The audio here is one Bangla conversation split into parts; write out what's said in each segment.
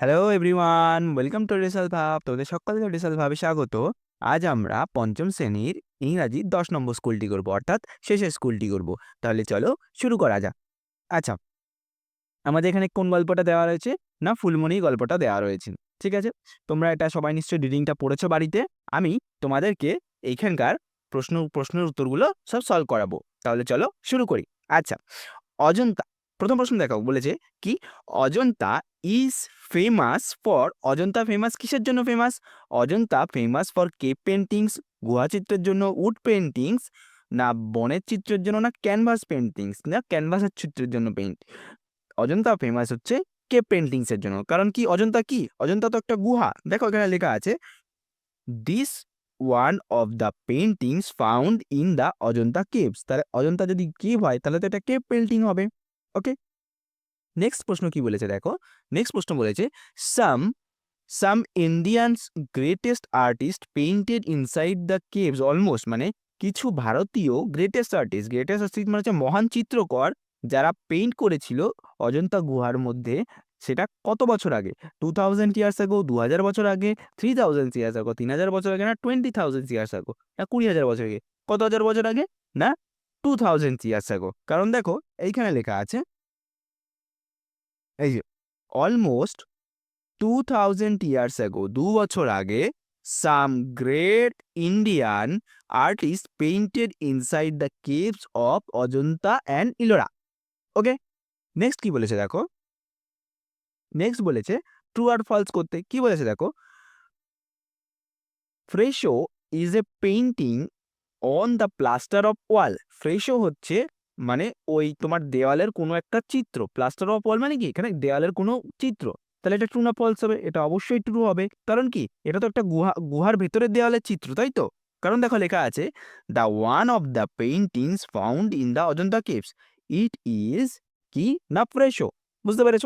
হ্যালো এভরিওয়ান, ওয়েলকাম টু রেসাল ভাব। তোদের সকলকে রেসাল ভাবে স্বাগত। আজ আমরা পঞ্চম শ্রেণির ইংরাজি দশ নম্বর স্কুলটি করব, অর্থাৎ শেষের স্কুলটি করব। তাহলে চলো শুরু করা যাক। আচ্ছা আমাদের এখানে কোন গল্পটা দেওয়া রয়েছে? না ফুলমণি গল্পটা দেওয়া রয়েছে। ঠিক আছে? তোমরা এটা সবাই নিশ্চয়ই রিডিংটা পড়েছো বাড়িতে। আমি তোমাদেরকে এইখানকার প্রশ্ন, প্রশ্নের উত্তরগুলো সব সলভ করাবো। তাহলে চলো শুরু করি। আচ্ছা অজন্তা প্রথম প্রশ্ন দেখো বলেছে কি? Ajanta is famous for Ajanta famous কিসের জন্য famous Ajanta famous for cave paintings গুহা চিত্রের জন্য, উড পেন্টিংস না, বনের চিত্রের জন্য, না ক্যানভাস পেন্টিংস না ক্যানভাসের চিত্রের জন্য পেইন্ট অজন্তা ফেমাস হচ্ছে কেপ পেন্টিংসের জন্য। কারণ কি? অজন্তা কি? অজন্তা তো একটা গুহা। দেখো এখানে লেখা আছে this one of the paintings found in the Ajanta caves তাহলে অজন্তা যদি কেভ হয়, তাহলে তো এটা কেপ পেন্টিং হবে? ওকে নেক্সট প্রশ্ন কি বলেছে দেখো? নেক্সট প্রশ্ন বলেছে some some Indians greatest artist painted inside the caves almost মানে কিছু ভারতীয় গ্রেটেস্ট আর্টিস্ট গ্রেটেস্ট আর্টিস্ট মানে হচ্ছে মহান চিত্রকর যারা পেইন্ট করেছিল অজন্তা গুহার মধ্যে, সেটা কত বছর আগে? টু থাউজেন্ড ইয়ার্স আগো দু হাজার বছর আগে থ্রি থাউজেন্ড ইয়ার্স আগো তিন হাজার বছর আগে না টোয়েন্টি থাউজেন্ড ইয়ার্স আগো না কুড়ি হাজার বছর আগে? কত হাজার বছর আগে? না টু থাউজেন্ড ইয়ার্স আগো কারণ দেখো, এইখানে লেখা আছে এই যে almost two thousand years ago দু বছর আগে some great Indian artist painted inside the caves of Ajanta and Ellora okay next কি বলেছে দেখো? নেক্সট বলেছে ট্রু আর ফলস করতে। কি বলেছে দেখো? Fresco is a painting on the plaster of wall fresco হচ্ছে মানে ওই তোমার দেওয়ালের কোনো একটা চিত্র। প্লাস্টার অফ ওয়াল মানে কি? এখানে দেওয়ালের কোনো চিত্র। তাহলে এটা ট্রু না ফলস হবে? এটা অবশ্যই ট্রু হবে। কারণ কি? এটা তো একটা গুহা, গুহার ভেতরের দেওয়ালের চিত্র, তাই তো? কারণ দেখো লেখা আছে the one of the paintings found in the Ajanta caves it is কি? না ফ্রেশো বুঝতে পেরেছ?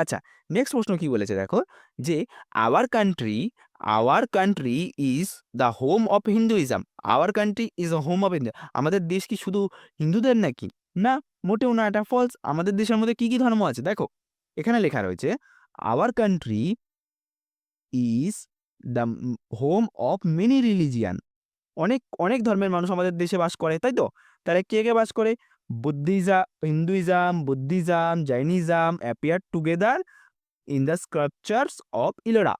আচ্ছা নেক্সট প্রশ্ন কি বলেছে দেখো? যে our country our country is the home of Hinduism our country is the home of Hindu আমাদের দেশ কি শুধু হিন্দুদের নাকি? না, মোটেও না, এটা ফলস আমাদের দেশের মধ্যে কি কি ধর্ম আছে? দেখো, এখানে লেখা রয়েছে our country is the home of many religion অনেক অনেক ধর্মের মানুষ আমাদের দেশে বাস করে, তাই তো? তারা কে কে বাস করে? বুদ্ধিজা Hinduism Buddhism Jainism appear together in the scriptures of Ellora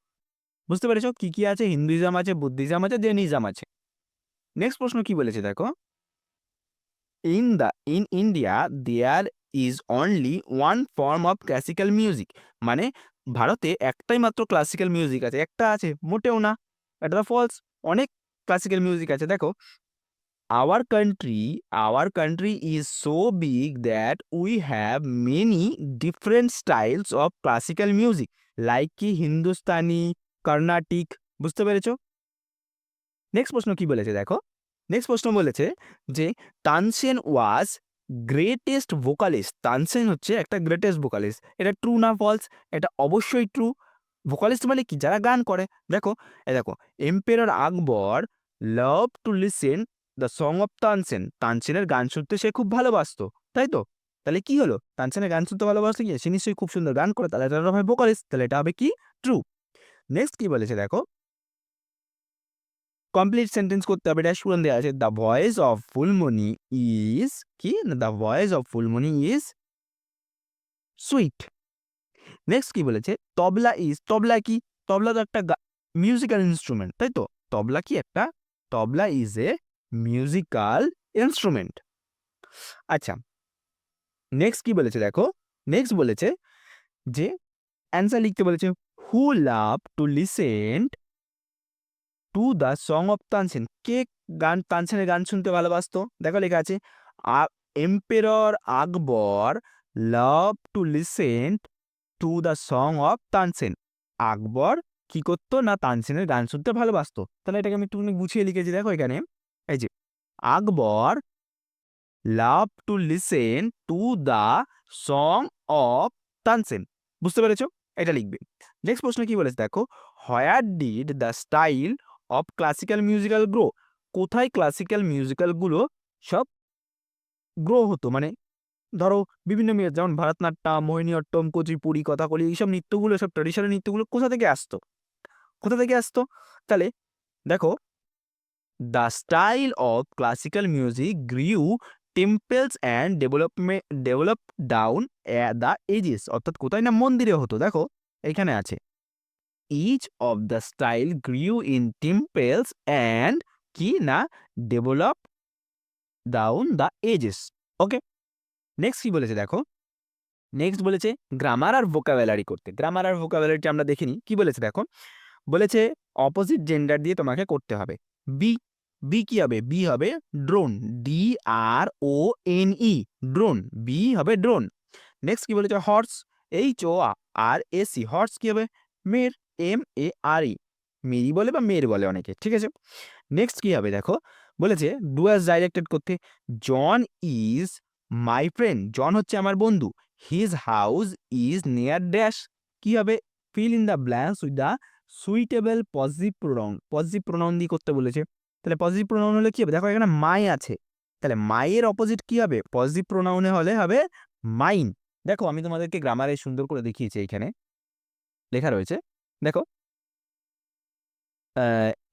বুঝতে পেরেছ? কি কি আছে? হিন্দুইজম আছে, বুদ্ধিজম আছে, জৈনিজম আছে। নেক্সট প্রশ্ন কি বলেছে দেখো? In the in India there is only one form of classical music মানে ভারতে একটাই মাত্র ক্লাসিক্যাল মিউজিক আছে। একটা আছে, মোটেও না। এটা ফলস অনেক ক্লাসিক্যাল মিউজিক আছে। দেখো our country our country is so big that we have many different styles of classical music like কি, হিন্দুস্তানি কর্ণাটিক, বুঝতে পেরেছ? নেক্সট প্রশ্ন কি বলেছে দেখো? নেক্সট প্রশ্ন বলেছে যে Tansen was greatest vocalist Tansen হচ্ছে একটা গ্রেটেস্ট ভোকালিস্ট এটা ট্রু না ফলস এটা অবশ্যই ট্রু ভোকালিস্ট মানে কি? যারা গান করে। দেখো এ দেখো emperor Akbar love to listen the song of Tansen তানসেনের গান শুনতে সে খুব ভালোবাসতো, তাই তো? তাহলে কি হলো? তানসেনের গান শুনতে ভালোবাসলে কি? সে নিশ্চয়ই খুব সুন্দর গান করে। তাহলে এটা হবে ভোকালিস্ট তাহলে এটা হবে কি? ট্রু নেক্সট কি বলেছে দেখো? কমপ্লিট সেন্টেন্স করতে হবে, এটা শুরু দেওয়া আছে। The voice of Phulmoni is কি? The voice of Phulmoni is sweet next কি বলেছে? তবলা ইজ তবলা কি? তবলা তো একটা মিউজিক্যাল ইনস্ট্রুমেন্ট তাই তো? তবলা কি একটা? Tabla is a musical instrument আচ্ছা নেক্সট কি বলেছে দেখো? নেক্সট বলেছে যে অ্যান্সার লিখতে বলেছে who love to listen to the song of Tansen কে গান তানসেনের গান শুনতে ভালোবাসতো? দেখো লেখা আছে emperor Akbar love to listen to the song of Tansen Akbar কি করতো না তানসেনের গান শুনতে ভালোবাসতো? তাহলে এটাকে আমি একটুখানি গুছিয়ে লিখেছি, দেখো এখানে। এই যে Akbar love to listen to the song of Tansen বুঝতে পেরেছ? এটা লিখবে। নেক্সট প্রশ্ন কি বলেছে? দেখো where did the style of classical musical grow কোথায় ক্লাসিক্যাল মিউজিক্যালগুলো সব গ্রো হতো? মানে ধরো, বিভিন্ন যেমন ভারতনাট্যম মোহিনীঅট্টম কুচিপুড়ি কথাকলি এইসব নৃত্যগুলো, সব ট্র্যাডিশনাল নৃত্যগুলো কোথা থেকে আসতো? কোথা থেকে আসতো? তাহলে দেখো the style of classical music grew temples and development develop down the ages অর্থাৎ কোথায় না মন্দিরে হতো? দেখো এখানে আছে। Each of the style grew in temples and কি না? Develop down the ages okay next কি বলেছে দেখো? নেক্সট বলেছে গ্রামার আর ভোকাবুলারি করতে। গ্রামার আর ভোকাবুলারিটি আমরা দেখিনি কি বলেছে দেখো? বলেছে অপোজিট জেন্ডার দিয়ে তোমাকে করতে হবে। বি বি কি হবে? বি হবে drone D R O N E drone B হবে ড্রোন নেক্সট কি বলেছে? Horse H O R, A, C horse কি হবে? মের এম, এ, আর, ই। মেরি বলে বা মের বলে অনেকে, ঠিক আছে? নেক্সট কি হবে দেখো? বলেছে ডুয়াস ডাইরেক্টেড করতে জন ইজ মাই ফ্রেন্ড জন হচ্ছে আমার বন্ধু। His house is near dash কি হবে? Fill in the blanks with the suitable positive pronoun positive pronoun দিয়ে করতে বলেছে। তাহলে পজিটিভ প্রোনাউন হলে কি হবে? দেখো এখানে মাই আছে। তাহলে মাইয়ের অপোজিট কি হবে? পজিটিভ প্রোনাউনে হলে হবে মাইন দেখো আমি তোমাদেরকে গ্রামারে সুন্দর করে দেখিয়েছি এইখানে। লেখা রয়েছে। দেখো।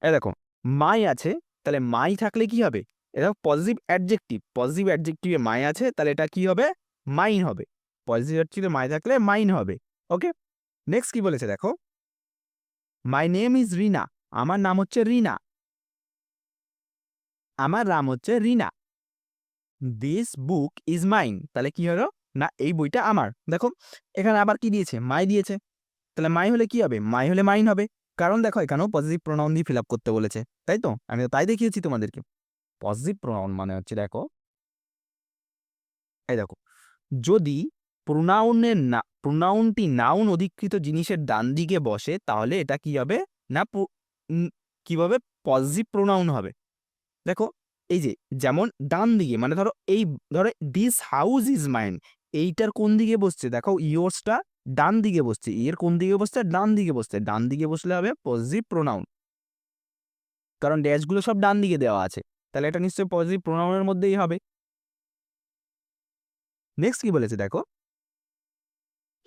এ দেখো, মাই আছে, তাহলে মাই থাকলে কি হবে? এটা পজিটিভ অ্যাডজেক্টিভ পজিটিভ অ্যাডজেক্টিভে মাই আছে, তাহলে এটা কি হবে? মাইন হবে। পজিটিভ অ্যাডজেক্টিভে মাই থাকলে মাইন হবে ওকে নেক্সট কি বলেছে দেখো? মাই নেম ইজ রিনা আমার নাম হচ্ছে রিনা আমার নাম হচ্ছে Rina this book is mine তাহলে কি হলো? না, এই বইটা আমার। দেখো, এখানে আবার কি দিয়েছে? মাই দিয়েছে। তাহলে মাই হলে কি হবে? মাই হলে মাইন হবে। কারণ দেখো, এখানেও পজিটিভ প্রোনাউন দিয়ে ফিল আপ করতে বলেছে, তাই তো? আমি তাই দেখিয়েছি তোমাদেরকে। পজিটিভ প্রোনাউন মানে হচ্ছে দেখো, এই দেখো, যদি প্রোনাউনের না প্রোনাউনটি নাউন অধিকৃত জিনিসের ডান দিকে বসে, তাহলে এটা কি হবে? না কীভাবে পজিটিভ প্রোনাউন হবে? দেখো, এই যে, যেমন ডান দিকে মানে ধরো, এই, ধরো দিস হাউস ইজ মাইন এইটার কোন দিকে বসছে? দেখো, ইয়োর্সটা ডান দিকে বসছে। এর কোন দিকে বসছে? ডান দিকে বসছে। ডান দিকে বসলে হবে পজিটিভ প্রোনাউন কারণ ড্যাশগুলো সব ডান দিকে দেওয়া আছে। তাহলে এটা নিশ্চয়ই পজিটিভ প্রোনাউনের মধ্যেই হবে। নেক্সট কি বলেছে দেখো?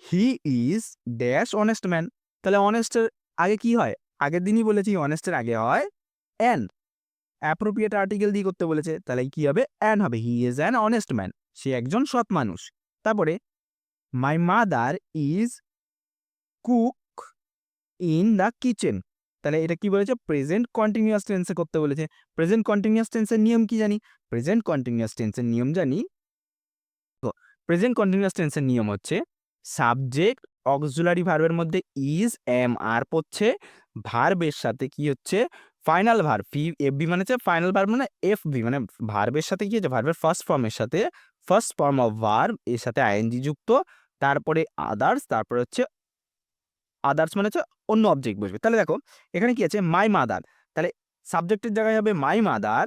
He is dash honest man তাহলে অনেস্টের আগে কি হয়? আগের দিনই বলেছি অনেস্টের আগে হয় অ্যান অ্যাপ্রোপ্রিয়েট আর্টিকেল দিয়ে করতে বলেছে। তাহলে কি হবে? অ্যান হবে। He is an honest man সে একজন সৎ মানুষ। তারপরে my mother is cook in the kitchen তাহলে এটা কি বলেছে? প্রেজেন্ট কন্টিনিউয়াস টেন্সে করতে বলেছে। প্রেজেন্ট কন্টিনিউয়াস টেন্সের নিয়ম কি জানি? প্রেজেন্ট কন্টিনিউয়াস টেন্সের নিয়ম জানি? প্রেজেন্ট কন্টিনিউয়াস টেন্সের নিয়ম হচ্ছে সাবজেক্ট অক্সুলারি ভার্বের মধ্যে ইজ এম আর পড়ছে। ভার্বের সাথে কি হচ্ছে? ফাইনাল ভার্ব ফি এফ বি মানে হচ্ছে ফাইনাল ভার্ব মানে এফ বি মানে ভার্বের সাথে কি হচ্ছে? ভার্বের ফার্স্ট ফর্মের সাথে ফার্স্ট ফর্ম অফ ভার্ব এর সাথে আইএনজি যুক্ত, তারপরে আদার্স তারপরে হচ্ছে আদার্স মানে হচ্ছে অন্য অবজেক্ট বসবে। তাহলে দেখো, এখানে কি আছে? মাই মাদার তাহলে সাবজেক্টের জায়গায় হবে মাই মাদার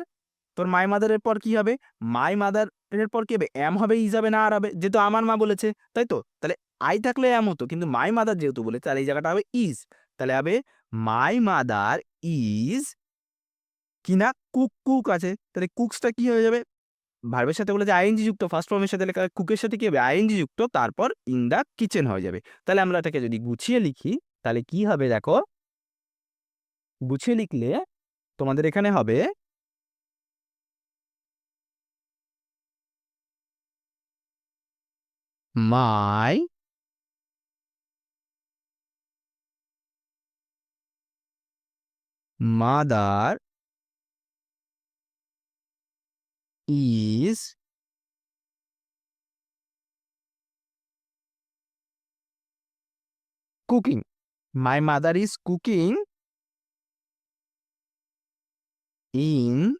তোর মাই মাদারের পর কি হবে? মাই মাদার এর পর কি হবে? এম হবে ইজ হবে, না আর হবে। যেহেতু আমার মা বলেছে, তাই তো? তাহলে আই থাকলে এম হতো, কিন্তু মাই মাদার যেহেতু বলে তাহলে এই জায়গাটা হবে ইজ তাহলে হবে মাই মাদার ইজ কি না? কুক কুক আছে। তাহলে কুকসটা কি হয়ে যাবে? ভার্বের সাথে বলে যে আইএনজি যুক্ত ফার্স্ট ফর্মের সাথে লেখা কুকের সাথে কি হবে? আইএনজি যুক্ত, তারপর ইন দ্য কিচেন হয়ে যাবে। তাহলে আমরা এটাকে যদি গুছিয়ে লিখি, তাহলে কি হবে দেখো? গুছিয়ে লিখলে তোমাদের এখানে হবে my mother is cooking. My mother is cooking in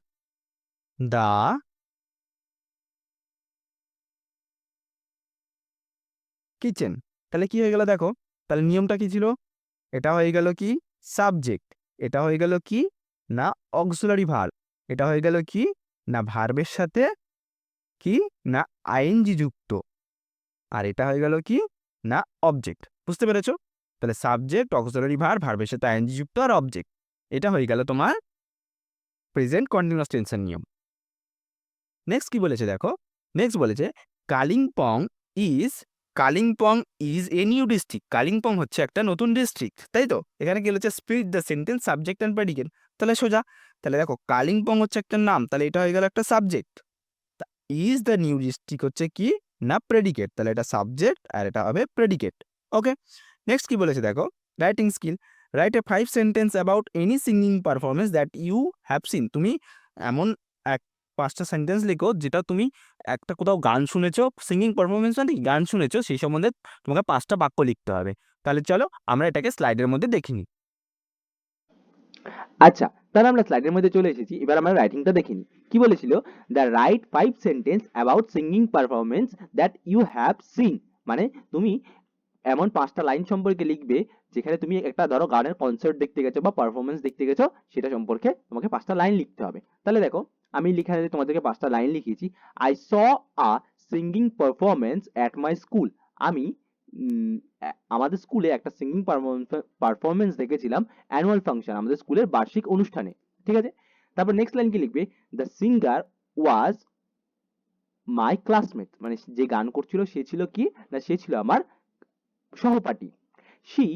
the kitchen তাহলে কি হয়ে গেল দেখো, তাহলে নিয়মটা কি ছিল? এটা হয়ে গেল কি? সাবজেক্ট এটা হয়ে গেল কি? না অক্সুলারি ভার্ব এটা হয়ে গেল কি? না ভার্বের সাথে কি? না আইএনজি যুক্ত। আর এটা হয়ে গেল কি? না অবজেক্ট বুঝতে পেরেছ? তাহলে সাবজেক্ট অক্সিলারি ভার ভার্বের সাথে আইএনজি যুক্ত আর অবজেক্ট এটা হয়ে গেল তোমার প্রেজেন্ট কন্টিনিউয়াস টেন্সের নিয়ম। নেক্সট কি বলেছে দেখো? নেক্সট বলেছে Kalimpong is Kalimpong is a new district Kalimpong হচ্ছে একটা নতুন ডিস্ট্রিক্ট তাই তো? এখানে কি হচ্ছে speed the sentence subject and predicate তাহলে সোজা তাহলে দেখো কালিম্পং হচ্ছে একটা নাম, তাহলে এটা হয়ে গেল একটা সাবজেক্ট তা ইজ দ্য নিউ ডিস্ট্রিক্ট হচ্ছে কি? না প্রেডিকেট তাহলে এটা সাবজেক্ট আর এটা হবে প্রেডিকেট ওকে নেক্সট কি বলেছে দেখো? Writing skill write a five sentence about any singing performance that you have seen তুমি এমন এক, পাঁচটা সেন্টেন্স লিখো যেটা তুমি একটা কোথাও গান শুনেছো সিঙ্গিং পারফরমেন্স মানে গান শুনেছো, সেই সম্বন্ধে তোমাকে পাঁচটা বাক্য লিখতে হবে। তাহলে চলো আমরা এটাকে স্লাইডের মধ্যে দেখিনি আচ্ছা তাহলে আমরা স্লাইডের মধ্যে চলে এসেছি। এবার আমরা রাইটিংটা দেখিনি কি বলেছিল? The write five sentence about singing performance that you have seen মানে তুমি এমন পাঁচটা লাইন সম্পর্কে লিখবে, যেখানে তুমি একটা ধরো গানের কনসার্ট দেখতে গেছো বা পারফরমেন্স দেখতে গেছো, সেটা সম্পর্কে তোমাকে পাঁচটা লাইন লিখতে হবে। তাহলে দেখো, আমি লিখানে তোমাদেরকে পাঁচটা line লিখিয়েছি। I saw a singing performance at my school আমি আমাদের স্কুলে একটা সিঙ্গিং পারফরমেন্স দেখেছিলাম অ্যানুয়াল ফাংশন আমাদের স্কুলের বার্ষিক অনুষ্ঠানে, ঠিক আছে? তারপর নেক্সট লাইন কি লিখবে? The singer was my classmate মানে যে গান করছিল, সে ছিল কি? না, সে ছিল আমার সহপাঠী। She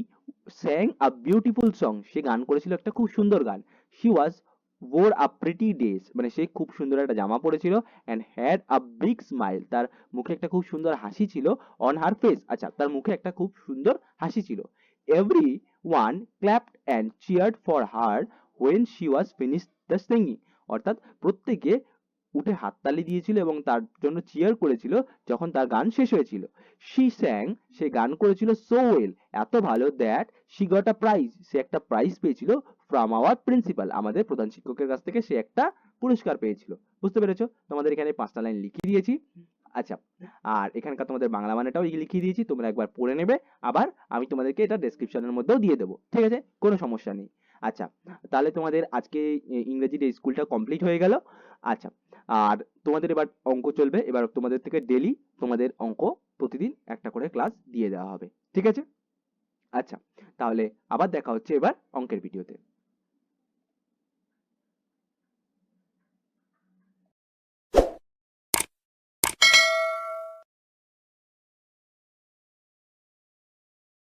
sang a beautiful song সে গান করেছিল একটা খুব সুন্দর গান। শি ওয়াজ ওর a pretty dress মানে সে খুব সুন্দর একটা জামা পরেছিল and had a big smile. তার মুখে একটা খুব সুন্দর হাসি ছিল on her face. আচ্ছা তার মুখে একটা খুব সুন্দর হাসি ছিল। Everyone clapped and cheered for her when she was finish the singing. অর্থাৎ প্রত্যেকে উঠে হাততালি দিয়েছিল এবং তার জন্য চিয়ার করেছিল যখন তার গান শেষ হয়েছিল। শি স্যাং সে গান করেছিল সো ওয়েল এত ভালো that she got a prize সে একটা প্রাইজ পেয়েছিল ফ্রম আওয়ার প্রিন্সিপাল আমাদের প্রধান শিক্ষকের কাছ থেকে সে একটা পুরস্কার পেয়েছিল। বুঝতে পেরেছ? তোমাদের এখানে পাঁচটা লাইন লিখিয়ে দিয়েছি। আচ্ছা আর এখানকার তোমাদের বাংলা মানেটাও লিখিয়ে দিয়েছি, তোমরা একবার পড়ে নেবে। আবার আমি তোমাদেরকে এটা ডেসক্রিপশনের মধ্যেও দিয়ে দেবো। ঠিক আছে? কোনো সমস্যা নেই। আচ্ছা তাহলে তোমাদের আজকে ইংরেজির স্কুলটা কমপ্লিট হয়ে গেল। আচ্ছা আর তোমাদের এবার অঙ্ক চলবে। এবার তোমাদের থেকে ডেলি তোমাদের অঙ্ক প্রতিদিন একটা করে ক্লাস দিয়ে দেওয়া হবে। ঠিক আছে? আচ্ছা তাহলে আবার দেখা হচ্ছে এবার অঙ্কের ভিডিওতে